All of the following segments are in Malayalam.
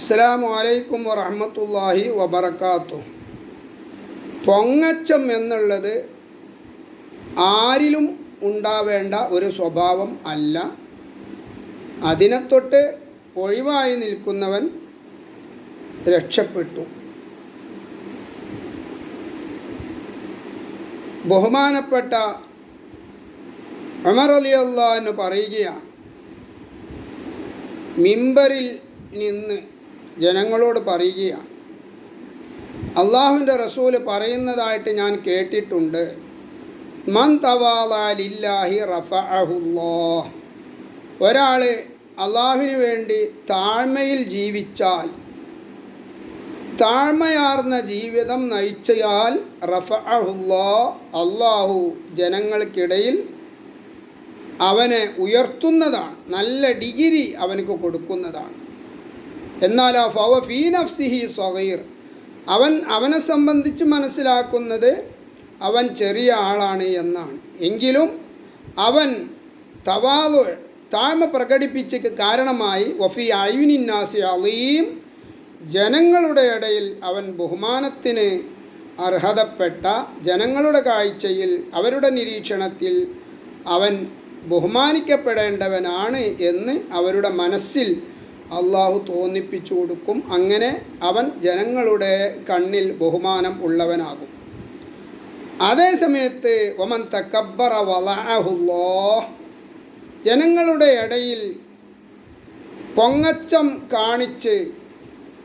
അസ്സലാമു അലൈക്കും വറഹമത്തല്ലാഹി വബർക്കാത്തു പൊങ്ങച്ചം എന്നുള്ളത് ആരിലും ഉണ്ടാവേണ്ട ഒരു സ്വഭാവം അല്ല. അതിനെ തൊട്ട് ഒഴിവായി നിൽക്കുന്നവൻ രക്ഷപ്പെട്ടു. ബഹുമാനപ്പെട്ട അമർ അലി അള്ളാഹ് പറയുകയാണ് മിമ്പറിൽ നിന്ന് ജനങ്ങളോട് പറയുകയാണ്. അള്ളാഹുവിന്റെ റസൂൽ പറയുന്നതായിട്ട് ഞാൻ കേട്ടിട്ടുണ്ട്. മൻ തവാലില്ലാഹി റഫഅഹുല്ലാഹ്. ഒരാൾ അള്ളാഹുവിന് വേണ്ടി താഴ്മയിൽ ജീവിച്ചാൽ താഴ്മയാർന്ന ജീവിതം നയിച്ചാൽ റഫഅഹുല്ലാ അള്ളാഹു ജനങ്ങൾക്കിടയിൽ അവനെ ഉയർത്തുന്നതാണ്. നല്ല ഡിഗ്രി അവനക്ക് കൊടുക്കുന്നതാണ്. എന്നാൽ ആ ഫവ ഫീ നഫ്സിഹി സ്വഹീർ അവൻ അവനെ സംബന്ധിച്ച് മനസ്സിലാക്കുന്നത് അവൻ ചെറിയ ആളാണ് എന്നാണ്. എങ്കിലും അവൻ തവാലു താഴ്മ പ്രകടിപ്പിച്ചക്ക് കാരണമായി വഫി അയുനിന്നാസി അലീം ജനങ്ങളുടെ ഇടയിൽ അവൻ ബഹുമാനത്തിന് അർഹതപ്പെട്ട ജനങ്ങളുടെ കാഴ്ചയിൽ അവരുടെ നിരീക്ഷണത്തിൽ അവൻ ബഹുമാനിക്കപ്പെടേണ്ടവനാണ് എന്ന് അവരുടെ മനസ്സിൽ അള്ളാഹു തോന്നിപ്പിച്ചു കൊടുക്കും. അങ്ങനെ അവൻ ജനങ്ങളുടെ കണ്ണിൽ ബഹുമാനം ഉള്ളവനാകും. അതേ സമയത്ത് ഒമൻ തക്കബറ വലാഹുല്ലോ ജനങ്ങളുടെ ഇടയിൽ പൊങ്ങച്ചം കാണിച്ച്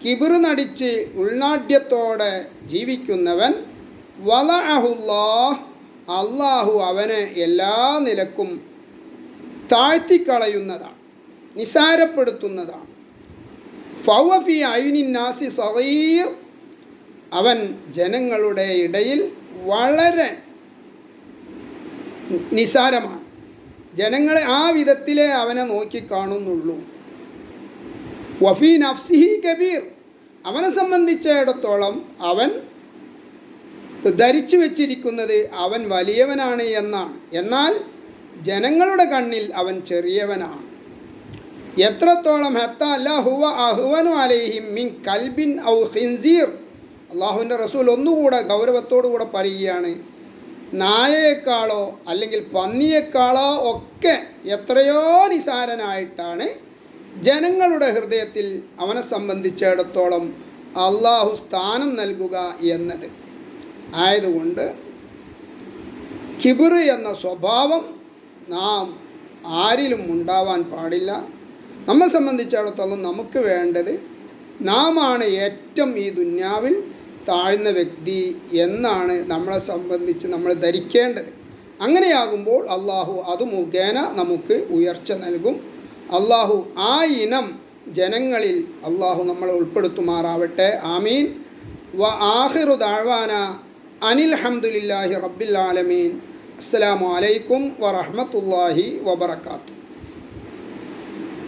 കിബിർ നടിച്ച് ഉൾനാട്യത്തോടെ ജീവിക്കുന്നവൻ വലാഹുല്ലോ അള്ളാഹു അവനെ എല്ലാ നിലക്കും താഴ്ത്തിക്കളയുന്നതാണ് നിസാരപ്പെടുത്തുന്നതാണ് ഫൗഫി നാസി സഹീർ അവൻ ജനങ്ങളുടെ ഇടയിൽ വളരെ നിസാരമാണ്. ജനങ്ങളെ ആ വിധത്തിലേ അവനെ നോക്കിക്കാണുന്നുള്ളൂ വഫി നഫ്സിഹി കബീർ. അവനെ സംബന്ധിച്ചിടത്തോളം അവൻ ധരിച്ചു വച്ചിരിക്കുന്നത് അവൻ വലിയവനാണ് എന്നാണ്. എന്നാൽ ജനങ്ങളുടെ കണ്ണിൽ അവൻ ചെറിയവനാണ്. എത്രത്തോളം ഹത്ത അല്ലാഹുവ അഹുവനു അലൈഹിം മിൻ കൽബിൻ ഔ ഹിൻസീർ അള്ളാഹുവിന്റെ റസൂൽ ഒന്നുകൂടെ ഗൗരവത്തോടു കൂടെ പറയുകയാണ് നായയേക്കാളോ അല്ലെങ്കിൽ പന്നിയേക്കാളോ ഒക്കെ എത്രയോ നിസാരനായിട്ടാണ് ജനങ്ങളുടെ ഹൃദയത്തിൽ അവനെ സംബന്ധിച്ചിടത്തോളം അള്ളാഹു സ്ഥാനം നൽകുക എന്നത്. ആയതുകൊണ്ട് കിബിറ് എന്ന സ്വഭാവം നാം ആരിലും ഉണ്ടാവാൻ പാടില്ല. നമ്മെ സംബന്ധിച്ചിടത്തോളം നമുക്ക് വേണ്ടത് നാമാണ് ഏറ്റവും ഈ ദുന്യാവിൽ താഴ്ന്ന വ്യക്തി എന്നാണ് നമ്മളെ സംബന്ധിച്ച് നമ്മൾ ധരിക്കേണ്ടത്. അങ്ങനെയാകുമ്പോൾ അള്ളാഹു അത് മുഖേന നമുക്ക് ഉയർച്ച നൽകും. അള്ളാഹു ആ ഇനം ജനങ്ങളിൽ അള്ളാഹു നമ്മളെ ഉൾപ്പെടുത്തുമാറാവട്ടെ. ആമീൻ. വ ആഹിറു ദാഴ്വാന അനിൽ ഹംദുലില്ലാഹി റബ്ബിൽ ആലമീൻ. അസ്സലാമു അലൈക്കും വറഹ്മത്തുള്ളാഹി വബറകാതുഹു.